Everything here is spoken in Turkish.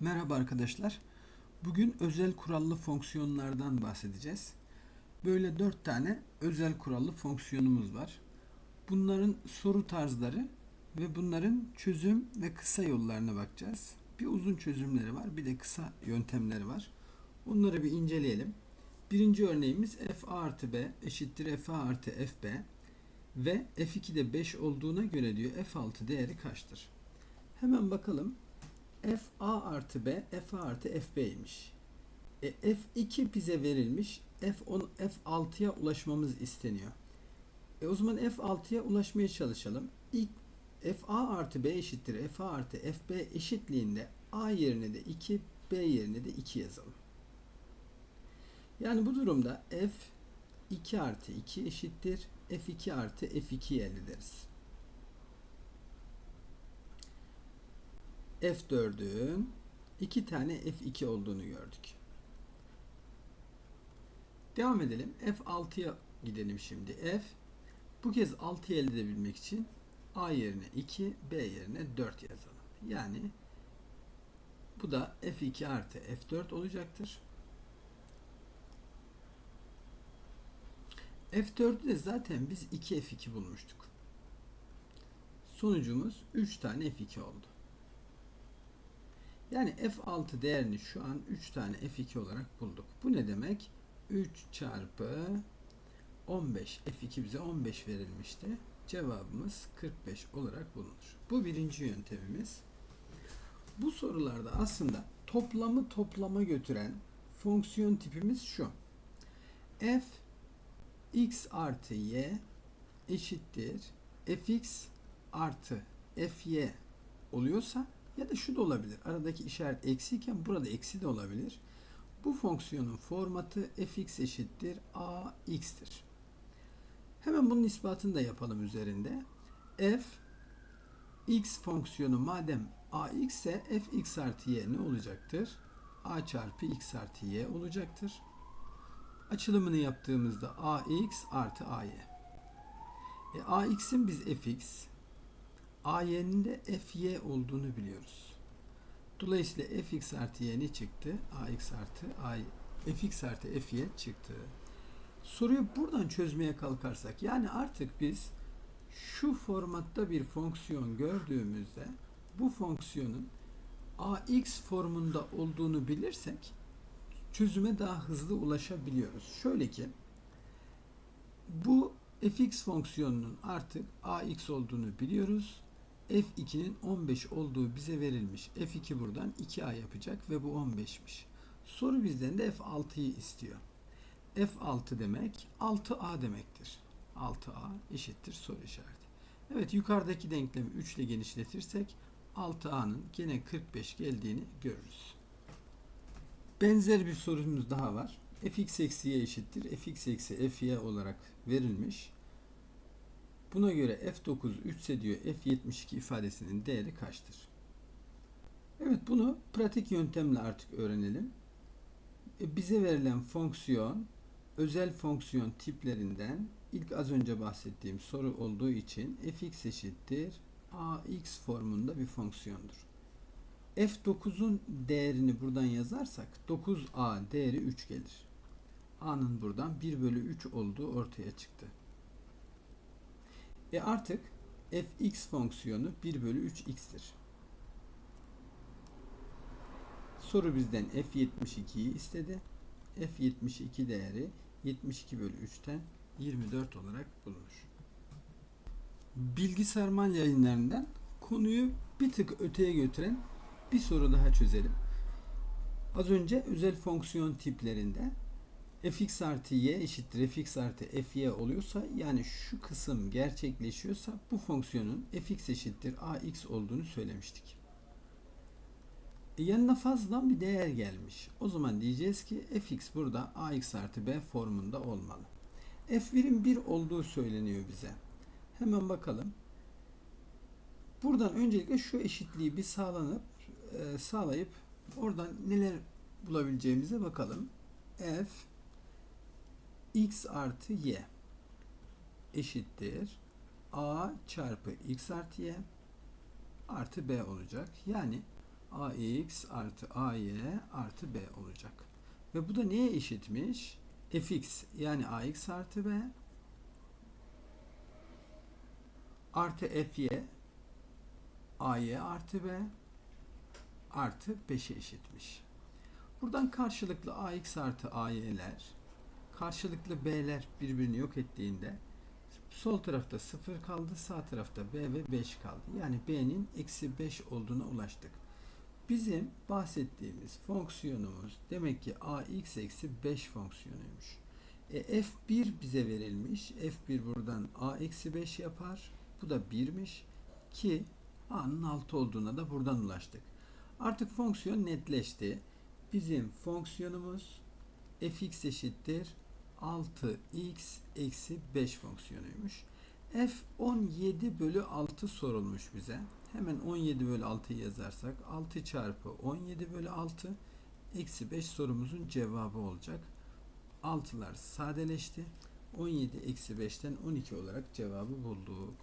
Merhaba arkadaşlar. Bugün özel kurallı fonksiyonlardan bahsedeceğiz. Böyle dört tane özel kurallı fonksiyonumuz var. Bunların soru tarzları ve bunların çözüm ve kısa yollarına bakacağız. Bir uzun çözümleri var, bir de kısa yöntemleri var. Onları bir inceleyelim. Birinci örneğimiz f a artı b eşittir f a artı f b ve f2'de 5 olduğuna göre diyor f6 değeri kaçtır? Hemen bakalım f a artı b f a artı f b'ymiş. E, f2 bize verilmiş. f10 f6'ya ulaşmamız isteniyor. E, o zaman f6'ya ulaşmaya çalışalım. İlk f a artı b eşittir f a artı f b eşitliğinde a yerine de 2 b yerine de 2 yazalım. Yani bu durumda f 2 artı 2 eşittir f2 artı f2 elde ederiz. F4'ün iki tane F2 olduğunu gördük. Devam edelim. F6'ya gidelim şimdi. F bu kez 6'yı elde edebilmek için A yerine 2, B yerine 4 yazalım. Yani bu da F2 artı F4 olacaktır. F4'ü de zaten biz 2 F2 bulmuştuk. Sonucumuz 3 tane F2 oldu. Yani F6 değerini şu an 3 tane F2 olarak bulduk. Bu ne demek? 3 çarpı 15. F2 bize 15 verilmişti. Cevabımız 45 olarak bulunur. Bu birinci yöntemimiz. Bu sorularda aslında toplamı toplama götüren fonksiyon tipimiz şu. F x artı y eşittir fx artı fy oluyorsa ya da şu da olabilir. Aradaki işaret eksiyken burada eksi de olabilir. Bu fonksiyonun formatı fx eşittir ax'tir. Hemen bunun ispatını da yapalım üzerinde. f x fonksiyonu madem ax ise fx artı y ne olacaktır? a çarpı x artı y olacaktır. Açılımını yaptığımızda ax artı ay. E, ax'in biz fx, AY'nin de FY olduğunu biliyoruz. Dolayısıyla fx artı y ne çıktı? ax artı ay fx artı fy çıktı. Soruyu buradan çözmeye kalkarsak yani artık biz şu formatta bir fonksiyon gördüğümüzde bu fonksiyonun ax formunda olduğunu bilirsek çözüme daha hızlı ulaşabiliyoruz. Şöyle ki bu fx fonksiyonunun artık ax olduğunu biliyoruz. F2'nin 15 olduğu bize verilmiş. F2 buradan 2A yapacak ve bu 15'miş. Soru bizden de F6'yı istiyor. F6 demek 6A demektir. 6A eşittir soru işareti. Evet yukarıdaki denklemi 3 ile genişletirsek 6A'nın gene 45 geldiğini görürüz. Benzer bir sorumuz daha var. fx eksi y eşittir. fx eksi fy olarak verilmiş. Buna göre F9 3 ise diyor F72 ifadesinin değeri kaçtır? Evet bunu pratik yöntemle artık öğrenelim. E, bize verilen fonksiyon özel fonksiyon tiplerinden ilk az önce bahsettiğim soru olduğu için fx eşittir ax formunda bir fonksiyondur. F9'un değerini buradan yazarsak 9a değeri 3 gelir. a'nın buradan 1 bölü 3 olduğu ortaya çıktı. E artık fx fonksiyonu 1 bölü 3x'tir. Soru bizden f72'yi istedi. f72 değeri 72 bölü 3'ten 24 olarak bulunur. Bilgi Sarmal yayınlarından konuyu bir tık öteye götüren bir soru daha çözelim. Az önce özel fonksiyon tiplerinde fx artı y eşittir fx artı fy oluyorsa yani şu kısım gerçekleşiyorsa bu fonksiyonun fx eşittir ax olduğunu söylemiştik. E yanına fazladan bir değer gelmiş. O zaman diyeceğiz ki fx burada ax artı b formunda olmalı. f1'in 1 olduğu söyleniyor bize. Hemen bakalım. Buradan öncelikle şu eşitliği bir sağlanıp e, sağlayıp oradan neler bulabileceğimize bakalım. f x artı y eşittir a çarpı x artı y artı b olacak. Yani ax artı ay artı b olacak. Ve bu da neye eşitmiş? fx yani ax artı b artı fy ay artı b artı 5'e eşitmiş. Buradan karşılıklı ax artı ay'ler karşılıklı b'ler birbirini yok ettiğinde sol tarafta 0 kaldı sağ tarafta b ve 5 kaldı. Yani b'nin eksi 5 olduğuna ulaştık. Bizim bahsettiğimiz fonksiyonumuz demek ki ax eksi 5 fonksiyonuymuş. E, f1 bize verilmiş. f1 buradan a eksi 5 yapar. Bu da 1'miş. Ki a'nın 6 olduğuna da buradan ulaştık. Artık fonksiyon netleşti. Bizim fonksiyonumuz fx eşittir 6x eksi 5 fonksiyonuymuş. f 17 bölü 6 sorulmuş bize. Hemen 17 bölü 6'yı yazarsak 6 çarpı 17 bölü 6 eksi 5 sorumuzun cevabı olacak. 6'lar sadeleşti. 17 eksi 5'ten 12 olarak cevabı bulduk.